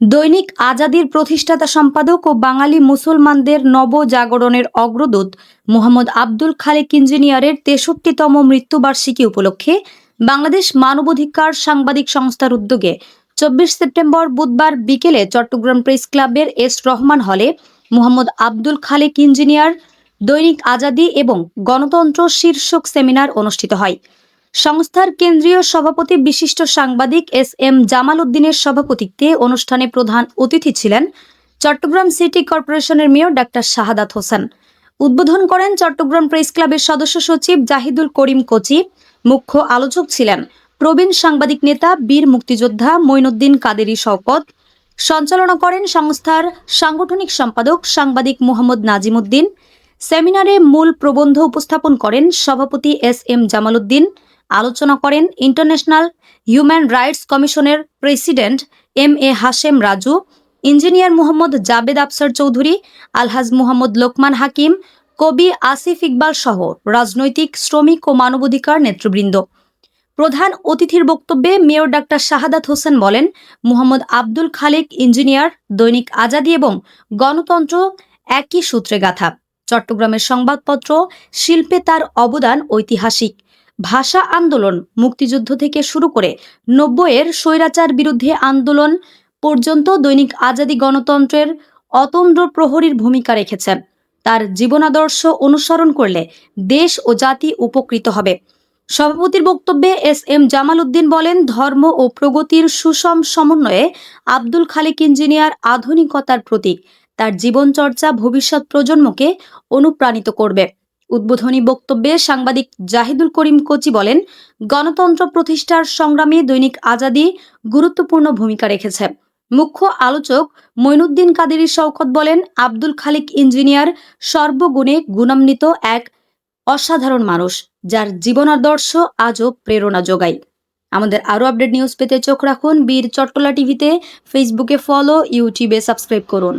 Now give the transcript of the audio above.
দৈনিক আজাদির প্রতিষ্ঠাতা সম্পাদক ও বাঙালি মুসলমানদের নবজাগরণের অগ্রদূত মোহাম্মদ আব্দুল খালেক ইঞ্জিনিয়ারের তেষট্টিতম মৃত্যুবার্ষিকী উপলক্ষে বাংলাদেশ মানবাধিকার সাংবাদিক সংস্থার উদ্যোগে চব্বিশ সেপ্টেম্বর বুধবার বিকেলে চট্টগ্রাম প্রেস ক্লাবের এস রহমান হলে মোহাম্মদ আব্দুল খালেক ইঞ্জিনিয়ার, দৈনিক আজাদি এবং গণতন্ত্র শীর্ষক সেমিনার অনুষ্ঠিত হয়। সংস্থার কেন্দ্রীয় সভাপতি বিশিষ্ট সাংবাদিক এস এম জামাল উদ্দিনের সভাপতিত্বে অনুষ্ঠানে প্রধান অতিথি ছিলেন চট্টগ্রাম সিটি কর্পোরেশনের মেয়র ডাক্তার শাহাদাত হোসেন। উদ্বোধন করেন চট্টগ্রাম প্রেস ক্লাবের সদস্য সচিব জাহিদুল করিম কোচি। মুখ্য আলোচক ছিলেন প্রবীণ সাংবাদিক নেতা বীর মুক্তিযোদ্ধা মঈনুদ্দিন কাদেরী শওকত। সঞ্চালনা করেন সংস্থার সাংগঠনিক সম্পাদক সাংবাদিক মোহাম্মদ নাজিমুদ্দিন। সেমিনারে মূল প্রবন্ধ উপস্থাপন করেন সভাপতি এস এম জামালউদ্দিন। আলোচনা করেন ইন্টারন্যাশনাল হিউম্যান রাইটস কমিশনের president M A Hashem Raju, engineer Mohammad Javed Afsar Chowdhury, Alhaj Mohammad Lokman Hakim, কবি আসিফ ইকবাল সহ রাজনৈতিক শ্রমিক ও মানবাধিকার নেতৃবৃন্দ। প্রধান অতিথির বক্তব্যে মেয়র ডাক্তার শাহাদাত হোসেন বলেন, মোহাম্মদ আব্দুল খালেক ইঞ্জিনিয়ার, দৈনিক আজাদি এবং গণতন্ত্র একই সূত্রে গাথা। চট্টগ্রামের সংবাদপত্র শিল্পে তার অবদান ঐতিহাসিক। ভাষা আন্দোলন মুক্তিযুদ্ধ থেকে শুরু করে নব্বইয়ের স্বৈরাচার বিরুদ্ধে আন্দোলন পর্যন্ত দৈনিক আজাদি গণতন্ত্রের অতন্দ্র প্রহরীর ভূমিকা রেখেছেন। তার জীবনাদর্শ অনুসরণ করলে দেশ ও জাতি উপকৃত হবে। সভাপতির বক্তব্যে এস এম জামাল উদ্দিন বলেন, ধর্ম ও প্রগতির সুষম সমন্বয়ে আব্দুল খালেক ইঞ্জিনিয়ার আধুনিকতার প্রতীক। তার জীবনচর্চা ভবিষ্যৎ প্রজন্মকে অনুপ্রাণিত করবে। উদ্বোধনী বক্তব্যে সাংবাদিক জাহিদুল করিম কোচি বলেন, গণতন্ত্র প্রতিষ্ঠার সংগ্রামে দৈনিক আজাদি গুরুত্বপূর্ণ ভূমিকা রেখেছে। মুখ্য আলোচক মঈনুদ্দিন কাদেরী শওকত বলেন, আব্দুল খালিক ইঞ্জিনিয়ার সর্বগুণে গুণান্বিত এক অসাধারণ মানুষ, যার জীবনাদর্শ আজও প্রেরণা যোগায়। আমাদের আরও আপডেট নিউজ পেতে চোখ রাখুন বীর চট্টলা টিভিতে। ফেসবুকে ফলো, ইউটিউবে সাবস্ক্রাইব করুন।